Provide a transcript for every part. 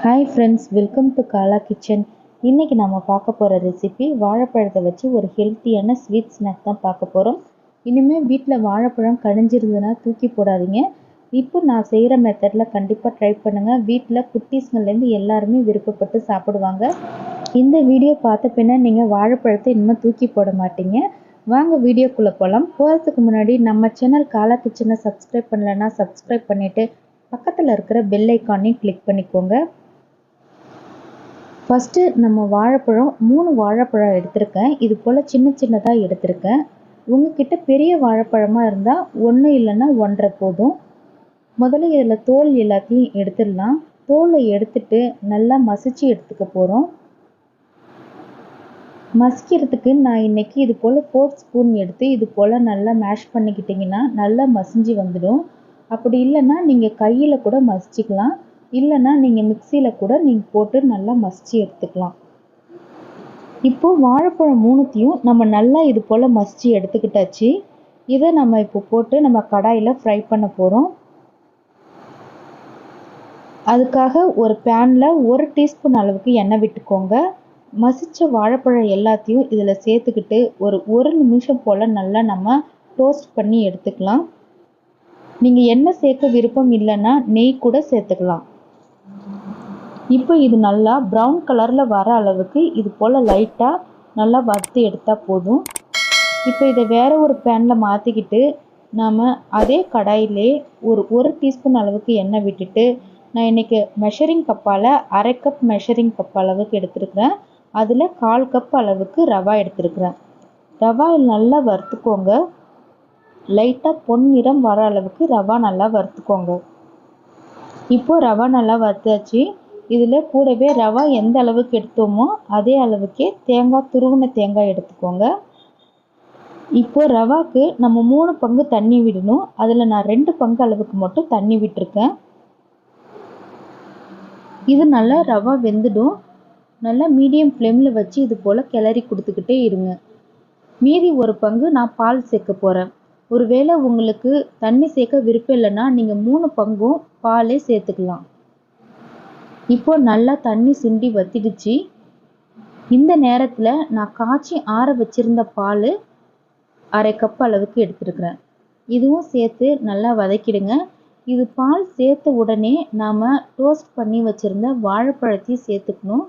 Hi friends welcome to Kala kitchen இன்றைக்கி நம்ம பார்க்க போகிற ரெசிபி வாழைப்பழத்தை வச்சு ஒரு ஹெல்த்தியான ஸ்வீட் ஸ்நாக் தான் பார்க்க போகிறோம் இனிமேல் வீட்டில் வாழைப்பழம் கழிஞ்சிருந்ததுன்னா தூக்கி போடாதீங்க. இப்போ நான் செய்கிற மெத்தடில் கண்டிப்பாக ட்ரை பண்ணுங்கள் வீட்டில் குட்டீஸ்ங்கள்லேருந்து எல்லாருமே விருப்பப்பட்டு சாப்பிடுவாங்க. இந்த வீடியோ பார்த்த பின்ன நீங்கள் வாழைப்பழத்தை இனிமேல் தூக்கி போட மாட்டீங்க. வாங்க வீடியோக்குள்ளே போகலாம் போகிறதுக்கு முன்னாடி நம்ம சேனல் காலா கிச்சனை சப்ஸ்கிரைப் பண்ணலைன்னா சப்ஸ்கிரைப் பண்ணிவிட்டு பக்கத்தில் இருக்கிற பெல் ஐக்கானையும் கிளிக் பண்ணிக்கோங்க. ஃபஸ்ட்டு நம்ம வாழைப்பழம் மூணு வாழைப்பழம் எடுத்திருக்கேன். இது போல் சின்ன சின்னதாக எடுத்திருக்கேன். உங்ககிட்ட பெரிய வாழைப்பழமாக இருந்தால் ஒன்று இல்லைன்னா ஒன்றரை போதும். முதல்ல இதில் தோல் எல்லாத்தையும் எடுத்துடலாம். தோலை எடுத்துட்டு நல்லா மசிச்சு எடுத்துக்க போகிறோம் மசிக்கிறதுக்கு நான் இன்றைக்கி இது போல் ஃபோர் ஸ்பூன் எடுத்து இது போல் நல்லா மேஷ் பண்ணிக்கிட்டிங்கன்னா நல்லா மசிஞ்சு வந்துடும். அப்படி இல்லைன்னா நீங்கள் கையில் கூட மசிச்சிக்கலாம். இல்லைன்னா நீங்கள் மிக்சியில் கூட நீங்கள் போட்டு நல்லா மசிச்சு எடுத்துக்கலாம். இப்போது வாழைப்பழம் மூணுத்தையும் நம்ம நல்லா இது போல் மசிச்சு எடுத்துக்கிட்டாச்சு. இதை நம்ம இப்போ போட்டு நம்ம கடாயில் ஃப்ரை பண்ண போகிறோம் அதுக்காக ஒரு பேனில் ஒரு டீஸ்பூன் அளவுக்கு எண்ணெய் விட்டுக்கோங்க. மசித்த வாழைப்பழம் எல்லாத்தையும் இதில் சேர்த்துக்கிட்டு ஒரு ஒரு நிமிஷம் போல் நல்லா நம்ம டோஸ்ட் பண்ணி எடுத்துக்கலாம். நீங்கள் எண்ணெய் சேர்க்க விருப்பம் இல்லைன்னா நெய் கூட சேர்த்துக்கலாம். இப்போ இது நல்லா ப்ரௌன் கலரில் வர அளவுக்கு இது போல் லைட்டாக நல்லா வறுத்து எடுத்தால் போதும். இப்போ இதை வேறு ஒரு பேனில் மாற்றிக்கிட்டு நாம் அதே கடாயிலே ஒரு ஒரு டீஸ்பூன் அளவுக்கு எண்ணெய் விட்டுட்டு நான் இன்றைக்கி மெஷரிங் கப்பால் அரை கப் மெஷரிங் கப் அளவுக்கு எடுத்துருக்குறேன். அதில் கால் கப் அளவுக்கு ரவா எடுத்துருக்குறேன். ரவா நல்லா வறுத்துக்கோங்க. லைட்டாக பொன் நிறம் வர அளவுக்கு ரவா நல்லா வறுத்துக்கோங்க. இப்போது ரவா நல்லா வறுத்தாச்சு. இதில் கூடவே ரவா எந்த அளவுக்கு எடுத்தோமோ அதே அளவுக்கே தேங்காய் துருவின தேங்காய் எடுத்துக்கோங்க. இப்போது ரவாக்கு நம்ம மூணு பங்கு தண்ணி விடணும். அதில் நான் ரெண்டு பங்கு அளவுக்கு மட்டும் தண்ணி விட்டுருக்கேன். இது நல்லா ரவா வெந்துடும். நல்லா மீடியம் ஃப்ளேமில் வச்சு இது போல் கிளறி கொடுத்துக்கிட்டே இருங்க. மீதி ஒரு பங்கு நான் பால் சேர்க்க போகிறேன் ஒருவேளை உங்களுக்கு தண்ணி சேர்க்க விருப்பம் இல்லைன்னா நீங்கள் மூணு பங்கும் பாலே சேர்த்துக்கலாம். இப்போ நல்லா தண்ணி சுண்டி வத்திடுச்சு. இந்த நேரத்தில் நான் காய்ச்சி ஆற வச்சிருந்த பால் அரை கப் அளவுக்கு எடுத்துருக்குறேன். இதுவும் சேர்த்து நல்லா வதக்கிடுங்க. இது பால் சேர்த்த உடனே நாம் டோஸ்ட் பண்ணி வச்சுருந்த வாழைப்பழத்தையும் சேர்த்துக்கணும்.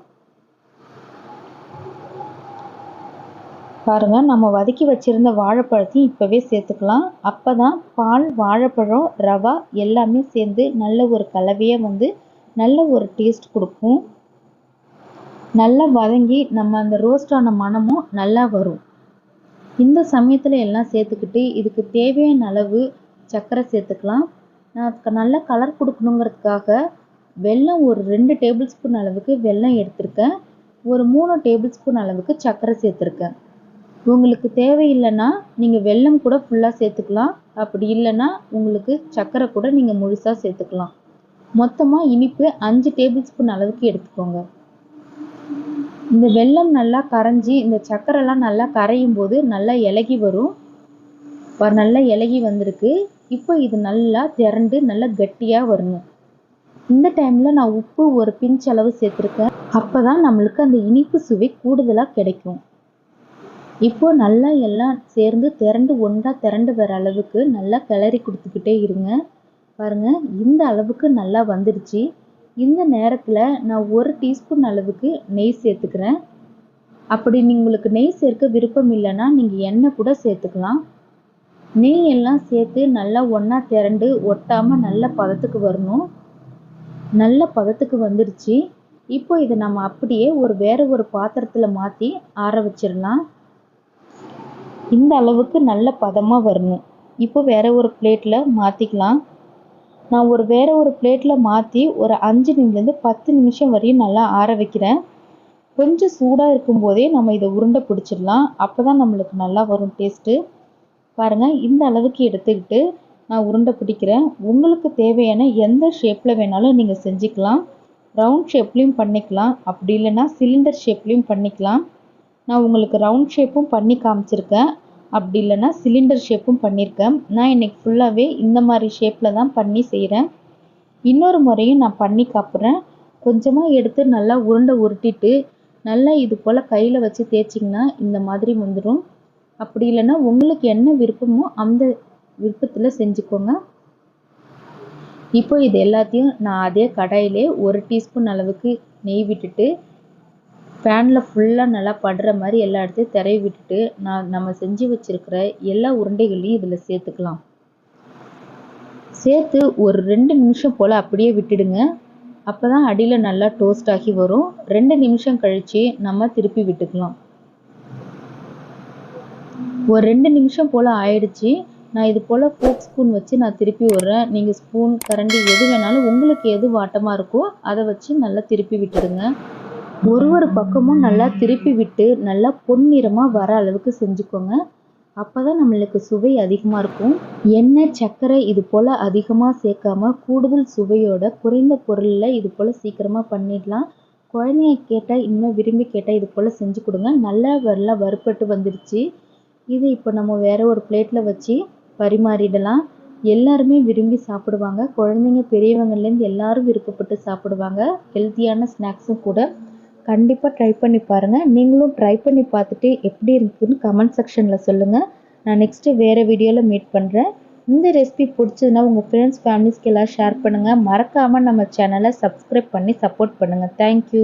பாருங்கள் நம்ம வதக்கி வச்சுருந்த வாழைப்பழத்தையும் இப்போவே சேர்த்துக்கலாம். அப்போ தான் பால் வாழைப்பழம் ரவா எல்லாமே சேர்ந்து நல்ல ஒரு கலவையாக வந்து நல்ல ஒரு டேஸ்ட் கொடுக்கும். நல்லா வதங்கி நம்ம அந்த ரோஸ்டான மணமும் நல்லா வரும். இந்த சமயத்தில் எல்லாம் சேர்த்துக்கிட்டு இதுக்கு தேவையான அளவு சர்க்கரை சேர்த்துக்கலாம். நான் நல்ல கலர் கொடுக்கணுங்கிறதுக்காக வெல்லம் ஒரு ரெண்டு டேபிள் ஸ்பூன் அளவுக்கு வெல்லம் எடுத்திருக்கேன். ஒரு மூணு டேபிள் ஸ்பூன் அளவுக்கு சர்க்கரை சேர்த்துருக்கேன். உங்களுக்கு தேவையில்லைன்னா நீங்கள் வெல்லம் கூட ஃபுல்லாக சேர்த்துக்கலாம். அப்படி இல்லைன்னா உங்களுக்கு சர்க்கரை கூட நீங்கள் முழுசாக சேர்த்துக்கலாம். மொத்தமாக இனிப்பு அஞ்சு டேபிள் ஸ்பூன் அளவுக்கு எடுத்துக்கோங்க. இந்த வெல்லம் நல்லா கரைஞ்சி இந்த சர்க்கரைலாம் நல்லா கரையும் போது நல்லா இலகி வரும். நல்லா இலகி வந்திருக்கு. இப்போ இது நல்லா திரண்டு நல்லா கட்டியாக வரணும் இந்த டைமில் நான் உப்பு ஒரு பிஞ்ச் அளவு சேர்த்துருக்கேன். அப்போ தான் நம்மளுக்கு அந்த இனிப்பு சுவை கூடுதலாக கிடைக்கும். இப்போ நல்லா எல்லாம் சேர்ந்து திரண்டு ஒன்றா திரண்டு வர அளவுக்கு நல்லா கிளறி கொடுத்துக்கிட்டே இருங்க. பாருங்கள் இந்த அளவுக்கு நல்லா வந்துடுச்சு இந்த நேரத்தில் நான் ஒரு டீஸ்பூன் அளவுக்கு நெய் சேர்த்துக்கிறேன். அப்படி உங்களுக்கு நெய் சேர்க்க விருப்பம் இல்லைன்னா நீங்கள் எண்ணெய் கூட சேர்த்துக்கலாம். நெய் எல்லாம் சேர்த்து நல்லா ஒன்றா திரண்டு ஒட்டாமல் நல்ல பதத்துக்கு வரணும். நல்ல பதத்துக்கு வந்துடுச்சு இப்போ இதை நம்ம அப்படியே ஒரு வேறு ஒரு பாத்திரத்தில் மாற்றி ஆற வச்சிடலாம். இந்த அளவுக்கு நல்ல பதமாக வரணும். இப்போ வேறு ஒரு பிளேட்டில் மாற்றிக்கலாம் நான் ஒரு வேறு ஒரு பிளேட்டில் மாற்றி ஒரு அஞ்சு நிமிஷத்துலேருந்து பத்து நிமிஷம் வரையும் நல்லா ஆற வைக்கிறேன். கொஞ்சம் சூடாக இருக்கும்போதே நம்ம இதை உருண்டை பிடிச்சிடலாம். அப்போ தான் நம்மளுக்கு நல்லா வரும் டேஸ்ட்டு பாருங்கள் இந்த அளவுக்கு எடுத்துக்கிட்டு நான் உருண்டை பிடிக்கிறேன். உங்களுக்கு தேவையான எந்த ஷேப்பில் வேணாலும் நீங்கள் செஞ்சுக்கலாம். ரவுண்ட் ஷேப்லேயும் பண்ணிக்கலாம். அப்படி இல்லைன்னா சிலிண்டர் ஷேப்லேயும் பண்ணிக்கலாம். நான் உங்களுக்கு ரவுண்ட் ஷேப்பும் பண்ணி காமிச்சிருக்கேன். அப்படி இல்லைன்னா சிலிண்டர் ஷேப்பும் பண்ணியிருக்கேன். நான் இன்றைக்கி ஃபுல்லாகவே இந்த மாதிரி ஷேப்பில் தான் பண்ணி செய்கிறேன் இன்னொரு முறையும் நான் பண்ணி காப்புறேன். கொஞ்சமாக எடுத்து நல்லா உருண்டை உருட்டிட்டு நல்லா இது போல் கையில் வச்சு தேய்ச்சிங்கன்னா இந்த மாதிரி வந்துடும் அப்படி இல்லைன்னா உங்களுக்கு என்ன விருப்பமோ அந்த விருப்பத்தில் செஞ்சுக்கோங்க. இப்போ இது எல்லாத்தையும் நான் அதே கடாயிலே ஒரு டீஸ்பூன் அளவுக்கு நெய் விட்டுட்டு ஃபேனில் ஃபுல்லாக நல்லா படுற மாதிரி எல்லா இடத்தையும் திரைய விட்டுட்டு நான் நம்ம செஞ்சு வச்சுருக்கிற எல்லா உருண்டைகளையும் இதில் சேர்த்துக்கலாம். சேர்த்து ஒரு ரெண்டு நிமிஷம் போல் அப்படியே விட்டுடுங்க. அப்போ தான் அடியில் நல்லா டோஸ்ட் ஆகி வரும். ரெண்டு நிமிஷம் கழித்து நம்ம திருப்பி விட்டுக்கலாம். ஒரு ரெண்டு நிமிஷம் போல் ஆயிடுச்சு. நான் இது போல் ஃபோக் ஸ்பூன் வச்சு நான் திருப்பி விட்றேன். நீங்கள் ஸ்பூன் கரண்டி எது வேணாலும் உங்களுக்கு எது வாட்டமாக இருக்கோ அதை வச்சு நல்லா திருப்பி விட்டுடுங்க. ஒரு ஒரு பக்கமும் நல்லா திருப்பி விட்டு நல்லா பொன்னிறமாக வர அளவுக்கு செஞ்சுக்கோங்க. அப்போ தான் நம்மளுக்கு சுவை அதிகமாக இருக்கும். எண்ணெய் சர்க்கரை இது போல் அதிகமாக சேர்க்காம கூடுதல் சுவையோட குறைந்த பொருளில் இது போல் சீக்கிரமாக பண்ணிடலாம். குழந்தைய கேட்டால் இன்னும் விரும்பி கேட்டால் இது போல் செஞ்சு கொடுங்க. நல்லா வரல வறுப்பட்டு வந்துடுச்சு இது இப்போ நம்ம வேறு ஒரு பிளேட்டில் வச்சு பரிமாறிடலாம். எல்லாருமே விரும்பி சாப்பிடுவாங்க. குழந்தைங்க பெரியவங்கலேருந்து எல்லாரும் விருப்பப்பட்டு சாப்பிடுவாங்க. ஹெல்த்தியான ஸ்நாக்ஸும் கூட. கண்டிப்பாக ட்ரை பண்ணி பாருங்கள் நீங்களும் ட்ரை பண்ணி பார்த்துட்டு எப்படி இருக்குதுன்னு கமெண்ட் செக்ஷனில் சொல்லுங்கள் நான் நெக்ஸ்ட்டு வேறு வீடியோவில் மீட் பண்ணுறேன் இந்த ரெசிபி பிடிச்சதுன்னா உங்கள் ஃப்ரெண்ட்ஸ் ஃபேமிலிஸ்க்கு எல்லாம் ஷேர் பண்ணுங்கள் மறக்காமல் நம்ம சேனலை சப்ஸ்கிரைப் பண்ணி சப்போர்ட் பண்ணுங்கள் தேங்க்யூ